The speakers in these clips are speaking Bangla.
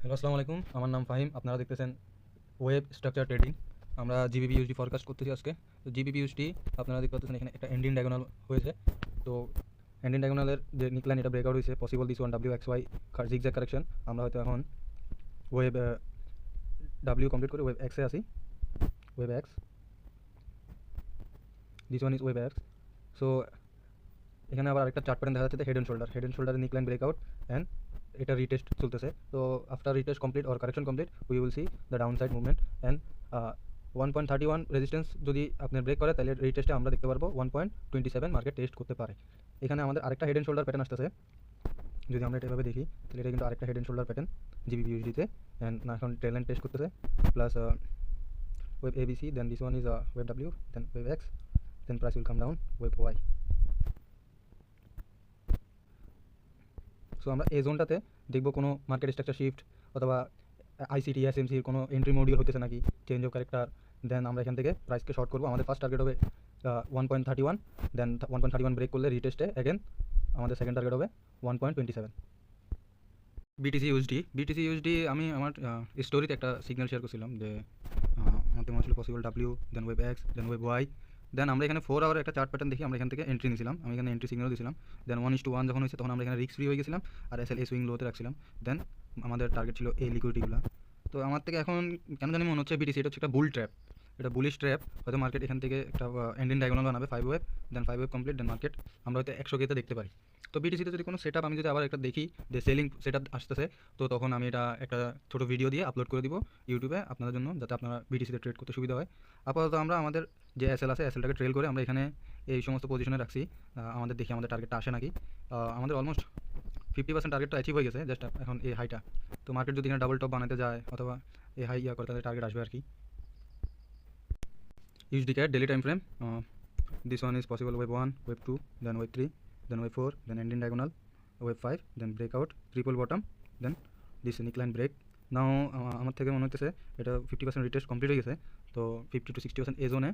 হ্যালো, আসসালামু আলাইকুম। আমার নাম ফাহিম। আপনারা দেখতেছেন ওয়েব স্ট্রাকচার ট্রেডিং। আমরা জিবিপি ইউএসডি ফরকাস্ট করতেছি আজকে। তো জিবিপি ইউএসডি আপনারা দেখতে পাচ্ছেন এখানে একটা এন্ডিং ডায়াগোনাল হয়েছে। তো এন্ডিং ডায়াগোনালের যে নিকলাইন, এটা ব্রেকআউট হয়েছে। Possible this one W X Y zigzag correction আমরা হয়তো এখন ওয়েব ডাব্লিউ কমপ্লিট করে ওয়েব এক্সে আসি wave X this one is wave X so এখানে আবার আরেকটা চার্ট প্যাটার্ন দেখা যাচ্ছে head and shoulder head and shoulder neckline breakout and এটা রিটেস্ট চলতেছে। তো after retest complete or correction complete we will see the down side movement and one point thirty one resistance যদি আপনার ব্রেক করে, তাহলে রিটেস্টে আমরা দেখতে পারব one point twenty seven market test করতে পারে। এখানে আমাদের আরেকটা হেড অ্যান্ড শোল্ডার প্যাটার্ন আসতেছে। যদি আমরা এটা এভাবে দেখি, তাহলে এটা কিন্তু আরেকটা head and shoulder pattern GB ইউজিতে and এখন ট্রেল টেস্ট করতেছে। Plus wave ABC then this one is wave W then wave X then price will come down wave Y so আমরা এই জোনটাতে দেখব কোনো মার্কেট স্ট্রাকচার শিফট অথবা আইসিটি এসএমসির কোনো এন্ট্রি মডিউল হতেছে নাকি চেঞ্জ অফ ক্যারেক্টার দেন আমরা এখান থেকে প্রাইসকে শর্ট করব। আমাদের ফার্স্ট টার্গেট হবে one point thirty one then one point thirty one break করলে রিটেস্টে অ্যাগেন আমাদের সেকেন্ড টার্গেট হবে one point twenty seven BTC USD BTC USD আমি আমার স্টোরিতে একটা সিগন্যাল শেয়ার করছিলাম যে আমাদের মনে ছিল possible W then wave X then wave Y then আমরা এখানে ফোর আওয়ার একটা চার্ট প্যাটার্ন দেখি আমরা এখান থেকে এন্ট্রি নিয়েছিলাম। আমি এখানে এন্ট্রি সিগনাল দিয়েছিলাম। Then one is to one যখন হয়েছে তখন আমরা এখানে রিক্স ফ্রি হয়ে গেছিলাম আর এস এল এস উইং লোতে রাখছিলাম। দেন আমাদের টার্গেট ছিল এই লিকুইডিগুলো তো আমার থেকে এখন কেন জানি মনে হচ্ছে বিটিসি এটা হচ্ছে একটা বুল ট্র্যাপ এটা বুলিশ ট্র্যাপ হয়তো মার্কেট এখান থেকে একটা এন্ডিং ডায়াগোনাল বানাবে five wave then five wave complete then market আমরা হয়তো একশো কেতে দেখতে পারি। তো বিটিসিতে যদি কোনো সেট আমি যদি আবার একটা দেখি যে সেলিং সেট আসতেছে তো তখন আমি এটা একটা ছোটো ভিডিও দিয়ে আপলোড করে দিব ইউটিউবে আপনাদের জন্য যাতে আপনারা বিটিসিতে ট্রেড করতে সুবিধা হয়। আপাতত আমরা আমাদের যে এসএল আছে এসএলটাকে ট্রেল করে আমরা এখানে এই সমস্ত পজিশনে রাখছি। আমাদের দেখি আমাদের টার্গেটটা আসে নাকি। আমাদের অলমোস্ট ফিফটি পার্সেন্ট টার্গেটটা অ্যাচিভ হয়ে গেছে জাস্ট এখন এই হাইটা তো মার্কেট যদি এখানে ডাবল টপ বানাতে যায় অথবা এই হাই ইয়া করে তাহলে টার্গেট আসবে আর কি। Use daily time frame uh, this one is possible wave 1 wave 2 then wave 3 then wave 4 then ending diagonal, wave 5 then breakout, triple bottom, then this incline break. Now আমার থেকে মনে হচ্ছে এটা ফিফটি পার্সেন্ট রিটেস্ট কমপ্লিট হয়ে গেছে, তো ফিফটি টু সিক্সটি পার্সেন্ট এই জোনে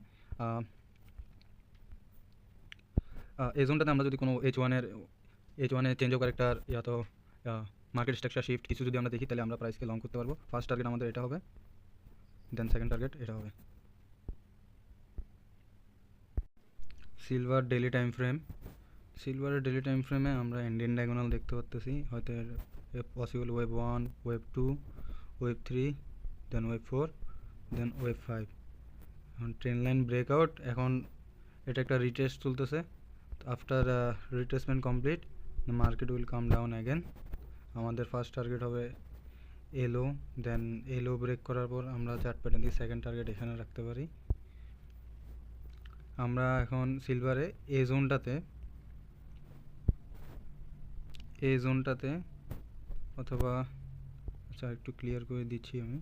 এই জোনটাতে আমরা যদি কোনো এইচ ওয়ানের এইচ ওয়ানের চেঞ্জ অফ ক্যারেক্টার ইয়া তো মার্কেট স্ট্রাকচার শিফট কিছু যদি আমরা দেখি, তাহলে আমরা প্রাইসকে লং করতে পারব। ফার্স্ট টার্গেট আমাদের এটা হবে দেন সেকেন্ড টার্গেট এটা হবে। সিলভার ডেলি টাইম ফ্রেম সিলভারের ডেলি টাইম ফ্রেমে আমরা ইন্ডিয়ান ডায়াগোনাল দেখতে পাচ্তেছি হয়তো possible wave one wave two wave three then wave four then wave five এখন ট্রেন লাইন ব্রেকআউট এখন এটা একটা রিটেস্ট চলতেছে after retracement complete market will come down again আমাদের ফার্স্ট টার্গেট হবে এলো দেন এলো ব্রেক করার পর আমরা চার্ট প্যাটার্ন দিয়ে সেকেন্ড টার্গেট এখানে রাখতে পারি। আমরা এখন সিলভারে এ জোনটাতে এ জোনটাতে, অথবা আচ্ছা একটু ক্লিয়ার করে দিচ্ছি আমি।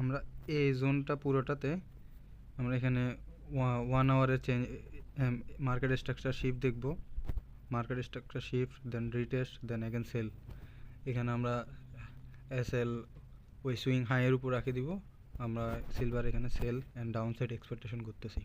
আমরা এ জোনটা পুরোটাতে, আমরা এখানে ওয়ান আওয়ারের চেঞ্জ মার্কেট স্ট্রাকচার শিফট দেখব। Market structure shift then retest then again sell এখানে আমরা এস এল ওই সুইং হাইয়ের উপর রাখে দিব। আমরা সিলভার এখানে sell and down side expectation করতেছি।